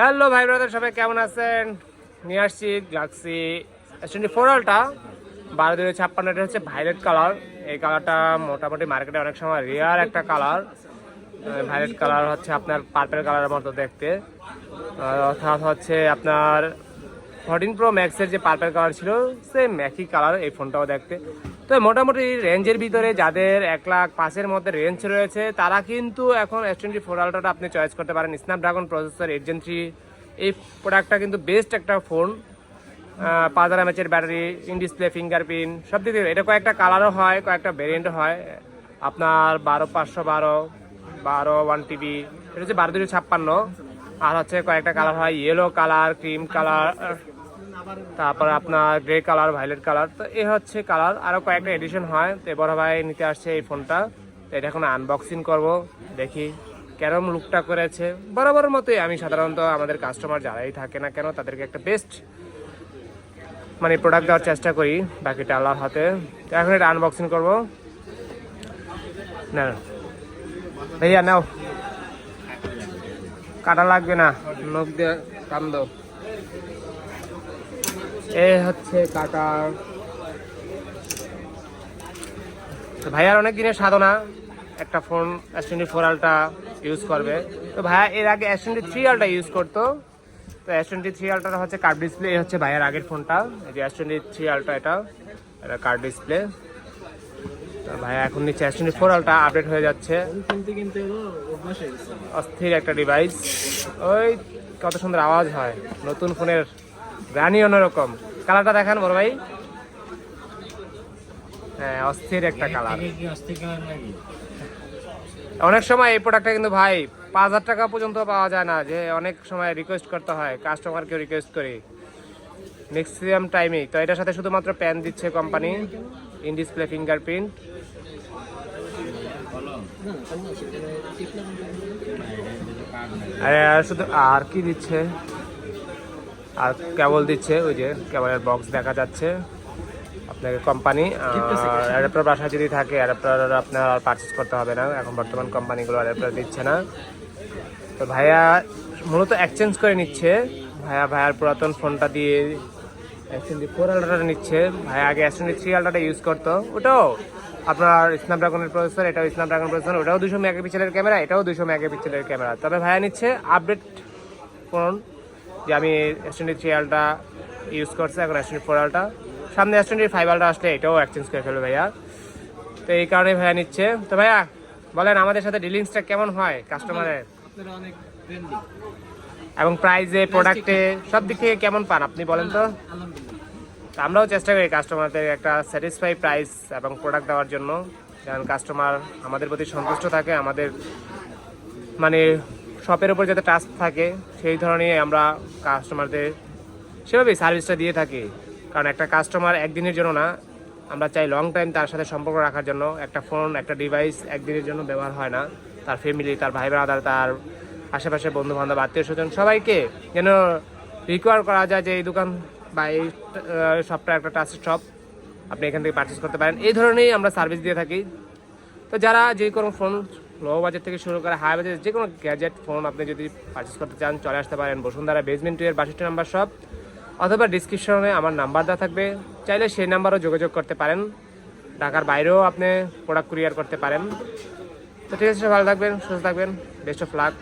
Hello ভাই brother, সবাই কেমন আছেন? নিয়ে আসছি গ্লাক্সি এস টোয়েন্টি ফোর আলটা বারো দুই ছাপ্পান্ন, এটা হচ্ছে ভাইলেট কালার এই কালারটা মোটামুটি মার্কেটে অনেক সময় রেয়ার একটা কালার ভাইলেট কালার হচ্ছে আপনার পার্পেল কালারের মতো দেখতে। অর্থাৎ হচ্ছে আপনার ফোরটিন প্রো ম্যাক্সের যে পার্পেল কালার ছিল সেম একই কালার এই ফোনটাও দেখতে। তো মোটামুটি রেঞ্জের ভিতরে যাদের এক লাখ পাঁচের মধ্যে রেঞ্জ রয়েছে, তারা কিন্তু এখন এস টোয়েন্টি ফোর আলট্রাটা আপনি চয়েস করতে পারেন। Snapdragon processor eight gen three এই প্রোডাক্টটা কিন্তু বেস্ট একটা ফোন পাঁচ হাজার এমএচের ব্যাটারি ইন ডিসপ্লে ফিঙ্গারপ্রিন্ট সব দিকে এটা কয়েকটা কালারও হয়, কয়েকটা ভেরিয়েন্টও হয়। আপনার বারো পাঁচশো বারো বারো ওয়ান টিভি এটা হচ্ছে বারো দুশো ছাপ্পান্ন। আর হচ্ছে কয়েকটা কালার হয় ইয়েলো কালার ক্রিম কালার তারপর আপনার গ্রে কালার ভাইলেট কালার তো এ হচ্ছে কালার আরও কয়েকটা এডিশন হয়, তো বড় ভাই নিতে আসছে এই ফোনটা তো এটা এখন আনবক্সিং করব, দেখি কেরম লুকটা করেছে। বরাবর মতোই আমি সাধারণত আমাদের কাস্টমার যারাই থাকে না কেন, তাদেরকে একটা বেস্ট মানে প্রোডাক্ট দেওয়ার চেষ্টা করি, বাকিটা আল্লাহর হাতে। তো এখন এটা আনবক্সিং করব। না ভাইয়া, নাও। কাটা লাগবে না। নখ দিয়ে কান দাও। এ হচ্ছে কাটার তো ভাইয়ার অনেক দিনের সাধনা, একটা phone S twenty four ultra use করবে। তো ভাইয়া এর আগে S twenty three ultra use করতো। তো এস টোয়েন্টি থ্রি আলটা হচ্ছে কার্ড ডিসপ্লে হচ্ছে ভাইয়ার আগের ফোনটা এই যে এস টোয়েন্টি থ্রি আলটা এটা এটা কার্ড ডিসপ্লে তো ভাইয়া এখন নিচ্ছে S twenty four ultra update হয়ে যাচ্ছে। অস্থির একটা ডিভাইস ওই কত সুন্দর আওয়াজ হয়। নতুন ফোনের গানই অন্যরকম। কালারটা দেখান বড় ভাই। হ্যাঁ অস্থির একটা কালার। অনেক সময় এই প্রোডাক্টটা কিন্তু ভাই পাঁচ হাজার টাকা পর্যন্ত পাওয়া যায় না যে অনেক সময় রিকোয়েস্ট করতে হয় কাস্টমারকে রিকোয়েস্ট করি। ম্যাক্সিমাম টাইমে তো এটার সাথে শুধুমাত্র প্যান দিচ্ছে কোম্পানি ইন ডিসপ্লে ফিঙ্গারপ্রিন্ট আর শুধু আর কি দিচ্ছে? আর কেবল দিচ্ছে ওই যে কেবলের বক্স দেখা যাচ্ছে আপনাকে কোম্পানি অ্যাডাপ্টার বাসায় যদি থাকে অ্যাডাপ্টার আপনার আর পারচেস করতে হবে না এখন বর্তমান কোম্পানিগুলো অ্যাডাপ্টার দিচ্ছে না। তো ভাইয়া মূলত এক্সচেঞ্জ করে নিচ্ছে ভাইয়া ভাইয়ার পুরাতন ফোনটা দিয়ে এসএনডি ফোর আলট্রাটা নিচ্ছে ভাইয়া আগে এসএনডি থ্রি আলট্রাটা ইউজ করতো ওটাও আপনার স্ন্যাপড্রাগনের প্রসেসর এটাও স্ন্যাপড্রাগন প্রসেসর ওটাও দুশো মেগাপিক্সেলের ক্যামেরা এটাও দুশো মেগাপিক্সেলের ক্যামেরা তবে ভাইয়া নিচ্ছে আপডেট ফোন যে আমি এসএনডি থ্রি আলটা ইউজ করছি এখন এসএনডি ফোর আলটা সামনে এসএনডি ফাইভ আলটা আসলে এটাও এক্সচেঞ্জ করে ফেলবে ভাইয়া। তো এই কারণে ভাইয়া নিচ্ছে। তো ভাইয়া বলেন আমাদের সাথে ডিলিংসটা কেমন হয় কাস্টমারের এবং প্রাইজে প্রোডাক্টে সব দিক থেকে কেমন পান আপনি বলেন তো? আমরাও চেষ্টা করি কাস্টমারদের একটা স্যাটিসফাই প্রাইস এবং প্রোডাক্ট দেওয়ার জন্য। যেন কাস্টমার আমাদের প্রতি সন্তুষ্ট থাকে আমাদের মানে শপের উপর যাতে ট্রাস্ট থাকে, সেই ধরনের আমরা কাস্টমারদের সেভাবেই সার্ভিসটা দিয়ে থাকি। কারণ একটা কাস্টমার একদিনের জন্য না, আমরা চাই লং টাইম তার সাথে সম্পর্ক রাখার জন্য। একটা ফোন একটা ডিভাইস একদিনের জন্য ব্যবহার হয় না। তার ফ্যামিলি তার ভাই ব্রাদার তার আশেপাশে বন্ধু বান্ধব আত্মীয় স্বজন সবাইকে যেন রিকোয়ার করা যায় যে এই দোকান বা এই শপটা একটা ট্রাস্টেড শপ আপনি এখান থেকে পারচেস করতে পারেন। এই ধরনেরই আমরা সার্ভিস দিয়ে থাকি। তো যারা যে কোনো ফোন লো বাজেট থেকে শুরু করে হাই বাজেট যে কোনো গ্যাজেট ফোন আপনি যদি পারচেস করতে চান, চলে আসতে পারেন। বসুন্ধরা বেসমেন্ট টু এর বাষট্টি নাম্বার শপ অথবা ডিসক্রিপশনে আমার নাম্বার দেওয়া থাকবে। চাইলে সেই নাম্বারও যোগাযোগ করতে পারেন। ঢাকার বাইরেও আপনি প্রোডাক্ট কুরিয়ার করতে পারেন। তো ঠিক আছে ভালো থাকবেন, সুস্থ থাকবেন। Best of luck